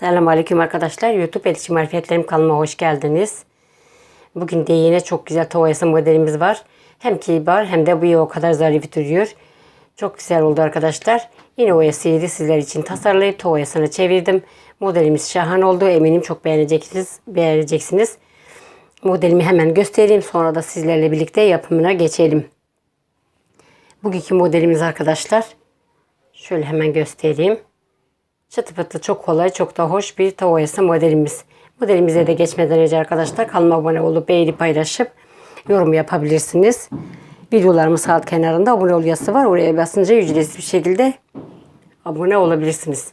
Selamünaleyküm arkadaşlar. YouTube Elçi Marifetlerim kanalıma hoş geldiniz. Bugün de yine çok güzel tavayası modelimiz var. Hem kibar hem de bu o kadar zarif duruyor. Çok güzel oldu arkadaşlar. Yine oyasıydı sizler için tasarlayıp tavayasını çevirdim. Modelimiz şahane oldu. Eminim çok beğeneceksiniz. beğeneceksiniz. Modelimi hemen göstereyim. Sonra da sizlerle birlikte yapımına geçelim. Bugünkü modelimiz arkadaşlar. Şöyle hemen göstereyim. Çıtı pıtı çok kolay, çok da hoş bir tavayası modelimiz. Modelimize de geçmeden önce arkadaşlar kanalıma abone olup beğenip paylaşıp yorum yapabilirsiniz. Videolarımız alt kenarında abone ol yazısı var. Oraya basınca ücretsiz bir şekilde abone olabilirsiniz.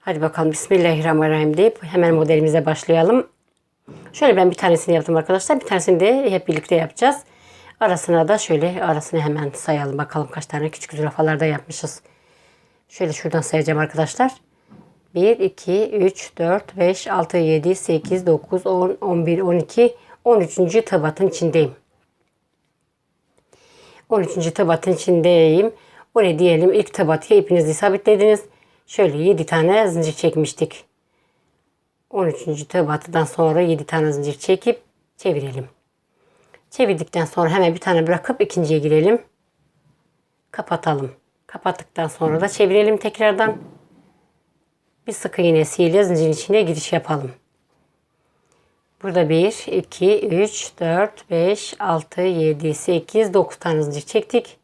Hadi bakalım Bismillahirrahmanirrahim deyip hemen modelimize başlayalım. Şöyle ben bir tanesini yaptım arkadaşlar. Bir tanesini de hep birlikte yapacağız. Arasına da şöyle arasını hemen sayalım bakalım kaç tane küçük zürafalarda yapmışız. Şöyle şuradan sayacağım arkadaşlar. 1, 2, 3, 4, 5, 6, 7, 8, 9, 10, 11, 12, 13. tabatın içindeyim. 13. tabatın içindeyim. Oraya diyelim ilk tabatıya ipinizi sabitlediniz. Şöyle 7 tane zincir çekmiştik. 13. tabatıdan sonra 7 tane zincir çekip çevirelim. Çevirdikten sonra hemen bir tane bırakıp ikinciye girelim. Kapatalım. Kapattıktan sonra da çevirelim tekrardan. Bir sık iğnesiyle zincirin içine giriş yapalım. Burada 1, 2, 3, 4, 5, 6, 7, 8, 9 tane zincir çektik.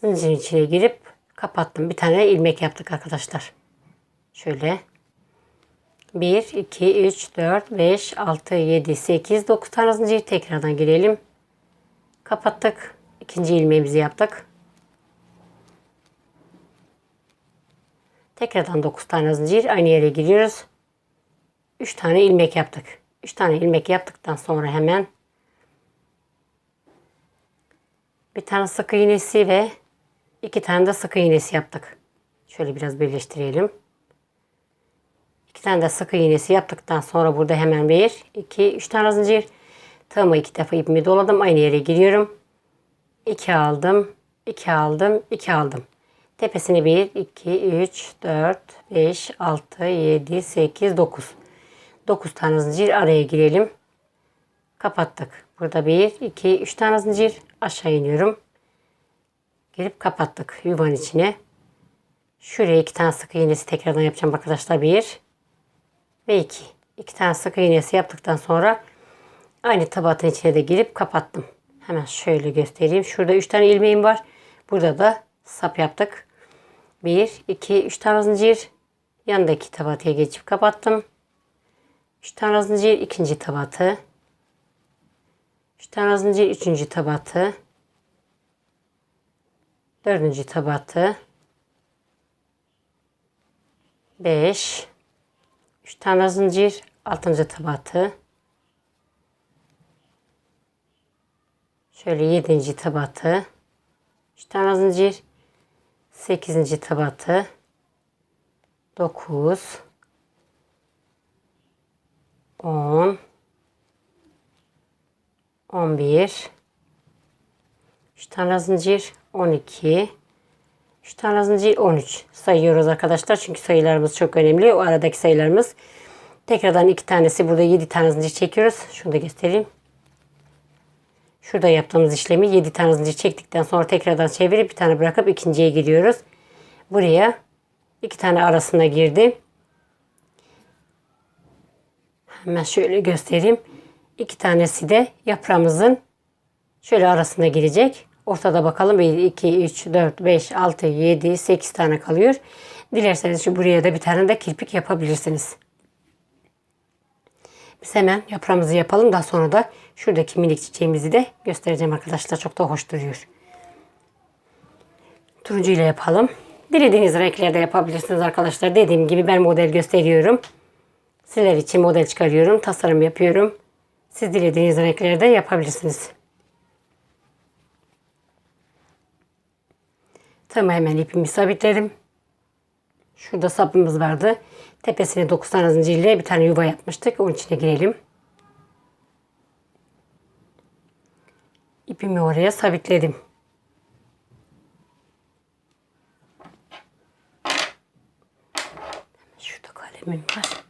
Zincirin içine girip kapattım. Bir tane ilmek yaptık arkadaşlar. Şöyle. 1, 2, 3, 4, 5, 6, 7, 8, 9 tane zincir tekrardan girelim. Kapattık. İkinci ilmeğimizi yaptık. Tekrardan 9 tane zincir aynı yere giriyoruz. 3 tane ilmek yaptık. 3 tane ilmek yaptıktan sonra hemen bir tane sık iğnesi ve iki tane de sık iğnesi yaptık. Şöyle biraz birleştirelim. İki tane de sık iğnesi yaptıktan sonra burada hemen bir, iki, üç tane zincir. Tığımı iki defa ipimi doladım. Aynı yere giriyorum. 2 aldım, 2 aldım, 2 aldım. Tepesine 1, 2, 3, 4, 5, 6, 7, 8, 9. 9 tane zincir araya girelim. Kapattık. Burada 1, 2, 3 tane zincir aşağı iniyorum. Girip kapattık yuvanın içine. Şuraya 2 tane sık iğnesi tekrardan yapacağım arkadaşlar. 1 ve 2. 2 tane sık iğnesi yaptıktan sonra aynı tabatın içine de girip kapattım. Hemen şöyle göstereyim. Şurada 3 tane ilmeğim var. Burada da sap yaptık. 1, 2, 3 tane zincir. Yanındaki tabatıya geçip kapattım. 3 tane zincir ikinci tabatı. 3 tane zincir üçüncü tabatı. Dördüncü tabatı. 5 3 tane zincir altıncı tabatı. Şöyle yedinci tabatı. 3 tane zincir 8. tabatı. 9 10 11 3 tane zincir 12 3 tane zincir 13 sayıyoruz arkadaşlar çünkü sayılarımız çok önemli. O aradaki sayılarımız. Tekrardan iki tanesi burada 7 tane zincir çekiyoruz. Şunu da göstereyim Şurada yaptığımız işlemi 7 tane zincir çektikten sonra tekrardan çevirip bir tane bırakıp ikinciye giriyoruz. Buraya iki tane arasına girdi. Hemen şöyle göstereyim. İki tanesi de yaprağımızın şöyle arasına girecek. Ortada bakalım 1, 2, 3, 4, 5, 6, 7, 8 tane kalıyor. Dilerseniz şu buraya da bir tane de kirpik yapabilirsiniz. Biz hemen yaprağımızı yapalım. Daha sonra da şuradaki minik çiçeğimizi de göstereceğim arkadaşlar. Çok da hoş duruyor. Turuncu ile yapalım. Dilediğiniz renklerde yapabilirsiniz arkadaşlar. Dediğim gibi ben model gösteriyorum. Sizler için model çıkarıyorum. Tasarım yapıyorum. Siz dilediğiniz renklerde yapabilirsiniz. Tamam hemen ipimi sabitledim. Şurada sapımız vardı. Tepesine 9 tane zincirle bir tane yuva yapmıştık. Onun içine girelim. İpimi oraya sabitledim. Şurada ipimim var.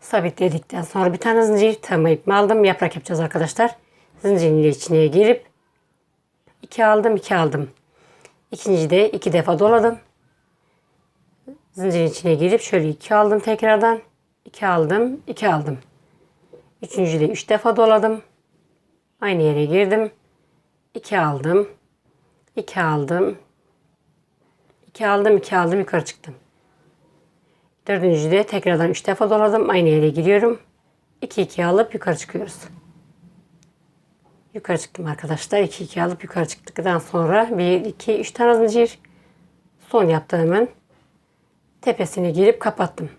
Sabitledikten sonra bir tane zincir tığma ipimi aldım. Yaprak yapacağız arkadaşlar. Zincirin içine girip iki aldım, iki aldım. İkinci de iki defa doladım. Zincirin içine girip şöyle iki aldım tekrardan. iki aldım, iki aldım. Üçüncü de üç defa doladım. Aynı yere girdim. iki aldım. iki aldım. iki aldım, iki aldım yukarı çıktım. Dördüncü de tekrardan üç defa doladım. Aynı yere giriyorum. 2 2 alıp yukarı çıkıyoruz. Yukarı çıktım arkadaşlar. 2 2 alıp yukarı çıktıktan sonra 1 2 3 tane zincir son yaptığımın tepesine girip kapattım.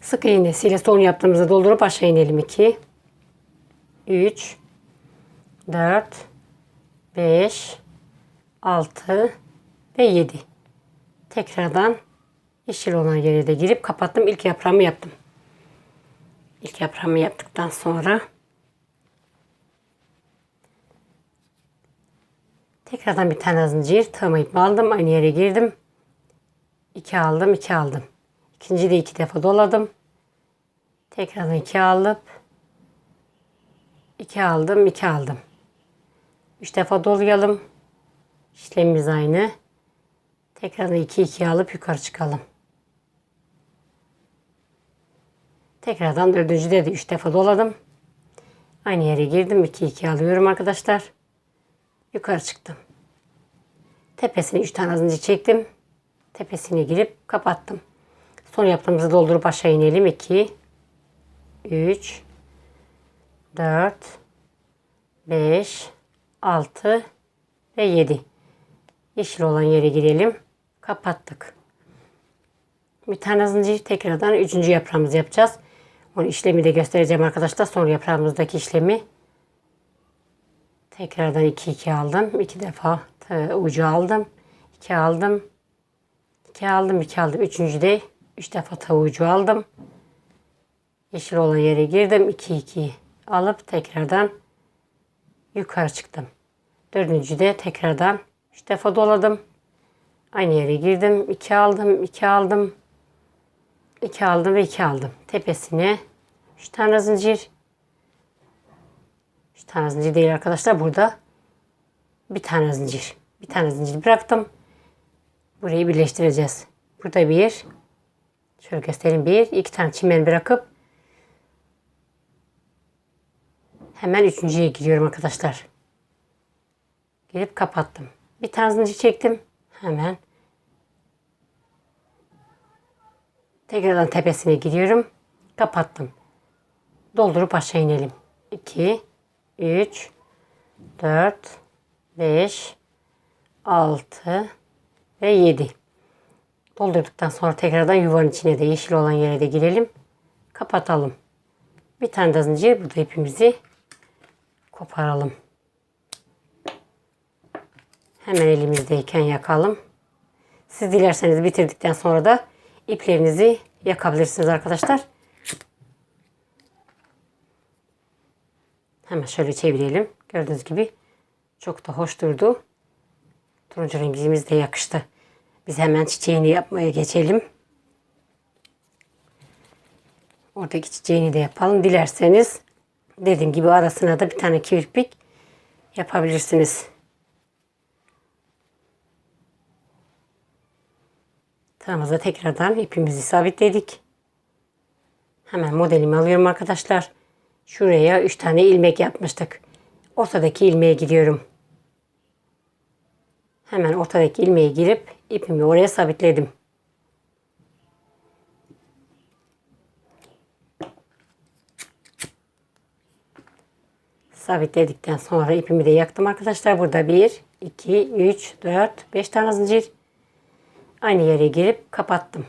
Sık iğnesiyle son yaptığımızı doldurup aşağı inelim 2 3 4 5 6 ve 7 tekrardan yeşil olan yere de girip kapattım. İlk yaprağımı yaptım. İlk yaprağımı yaptıktan sonra tekrardan bir tane zincir tığımı ipimi aldım. Aynı yere girdim. 2 aldım, 2 aldım. İkinci de iki defa doladım. Tekrardan 2 alıp 2 aldım, 2 aldım. 3 defa dolayalım. İşlemimiz aynı. Tekrardan 2 2 alıp yukarı çıkalım. Tekrardan dördüncüde de 3 defa doladım. Aynı yere girdim. 2 2 alıyorum arkadaşlar. Yukarı çıktım. Tepesine 3 tane zincir çektim. Tepesine girip kapattım. Son yaptığımızı doldurup aşağı inelim. 2 3 4 5 6 ve 7. Yeşil olan yere girelim. Kapattık. Bir tane zincir tekrardan üçüncü yaprağımızı yapacağız. Onu işlemi de göstereceğim arkadaşlar. Son yaprağımızdaki işlemi. Tekrardan 2 2 aldım. 2 defa ucu aldım. 2 aldım. 2 aldım, 2 aldım. Üçüncü de 3 defa tavucu aldım. Yeşil olan yere girdim. 2 2 alıp tekrardan yukarı çıktım. Dördüncü de tekrardan 3 defa doladım. Aynı yere girdim. 2 aldım, 2 aldım. 2 aldım ve 2 aldım. Tepesine 3 tane zincir. 3 tane zincir değil arkadaşlar. Burada bir tane zincir. Bir tane zincir bıraktım. Burayı birleştireceğiz. Burada bir. Şöyle göstereyim. Bir. iki tane çimen bırakıp hemen üçüncüye giriyorum arkadaşlar. Girip kapattım. Bir tane zincir çektim. Hemen tekrardan tepesine giriyorum. Kapattım. Doldurup aşağı inelim. 2 3 4 5 6 ve 7. Doldurduktan sonra tekrardan yuvanın içine de yeşil olan yere de girelim. Kapatalım. Bir tane de zincir burada ipimizi koparalım. Hemen elimizdeyken yakalım. Siz dilerseniz bitirdikten sonra da iplerinizi yakabilirsiniz arkadaşlar. Hemen şöyle çevirelim. Gördüğünüz gibi çok da hoş durdu. Turuncu rengimiz de yakıştı. Biz hemen çiçeğini yapmaya geçelim. Oradaki çiçeğini de yapalım. Dilerseniz dediğim gibi arasına da bir tane kirpik yapabilirsiniz. Tığımıza tekrardan ipimizi sabitledik. Hemen modelimi alıyorum arkadaşlar. Şuraya 3 tane ilmek yapmıştık. Ortadaki ilmeğe gidiyorum. Hemen ortadaki ilmeğe girip ipimi oraya sabitledim. Sabitledikten sonra ipimi de yaktım arkadaşlar. Burada 1, 2, 3, 4, 5 tane zincir. Aynı yere girip kapattım.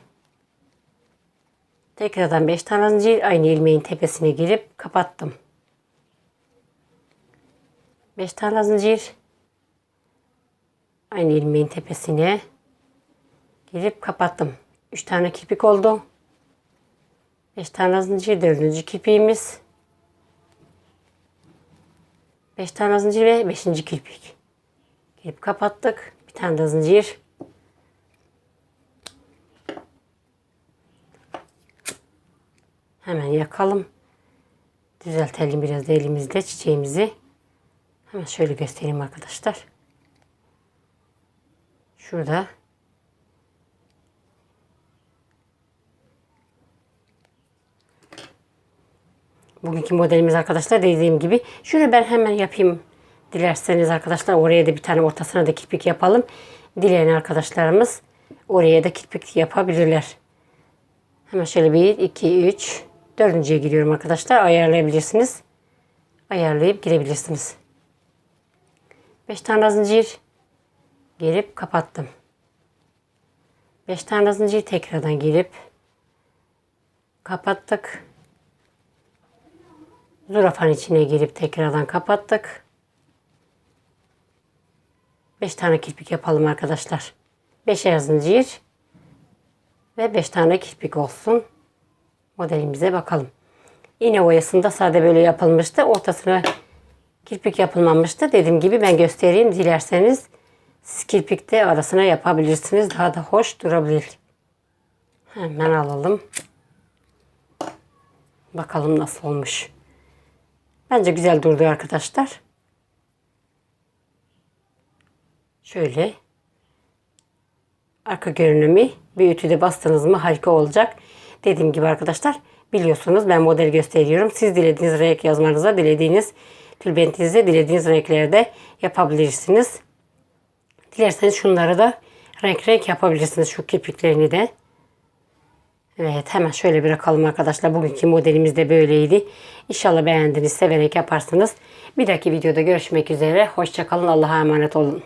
Tekrardan 5 tane zincir aynı ilmeğin tepesine girip kapattım. 5 tane zincir aynı ilmeğin tepesine girip kapattım. 3 tane kirpik oldu. 5 tane zincir dördüncü kirpiğimiz. 5 tane zincir ve 5. kirpik. Girip kapattık. Bir tane zincir. Hemen yakalım. Düzeltelim biraz da elimizde çiçeğimizi. Hemen şöyle göstereyim arkadaşlar. Şurada Bugünkü modelimiz arkadaşlar dediğim gibi. Şunu ben hemen yapayım. Dilerseniz arkadaşlar oraya da bir tane ortasına da kirpik yapalım. Dileyen arkadaşlarımız oraya da kirpik yapabilirler. Hemen şöyle 1, 2, 3, dördüncüye giriyorum arkadaşlar. Ayarlayabilirsiniz. Ayarlayıp girebilirsiniz. 5 tane zincir girip kapattım. 5 tane zincir tekrardan girip kapattık. Zürafanın içine girip tekrardan kapattık. 5 tane kirpik yapalım arkadaşlar. 5'er zincir ve 5 tane kirpik olsun. Modelimize bakalım. İğne oyasında sade böyle yapılmıştı. Ortasına kirpik yapılmamıştı. Dediğim gibi ben göstereyim. Dilerseniz siz kirpikte arasına yapabilirsiniz. Daha da hoş durabilir. Hemen alalım. Bakalım nasıl olmuş. Bence güzel durdu arkadaşlar. Şöyle. Arka görünümü bir ütüde bastınız mı harika olacak. Dediğim gibi arkadaşlar biliyorsunuz ben model gösteriyorum. Siz dilediğiniz renk yazmanıza, dilediğiniz tülbentinize, dilediğiniz renklerde yapabilirsiniz. Dilerseniz şunları da renk renk yapabilirsiniz şu kirpiklerini de. Evet hemen şöyle bırakalım arkadaşlar. Bugünkü modelimiz de böyleydi. İnşallah beğendiniz, severek yaparsınız. Bir dahaki videoda görüşmek üzere. Hoşçakalın. Allah'a emanet olun.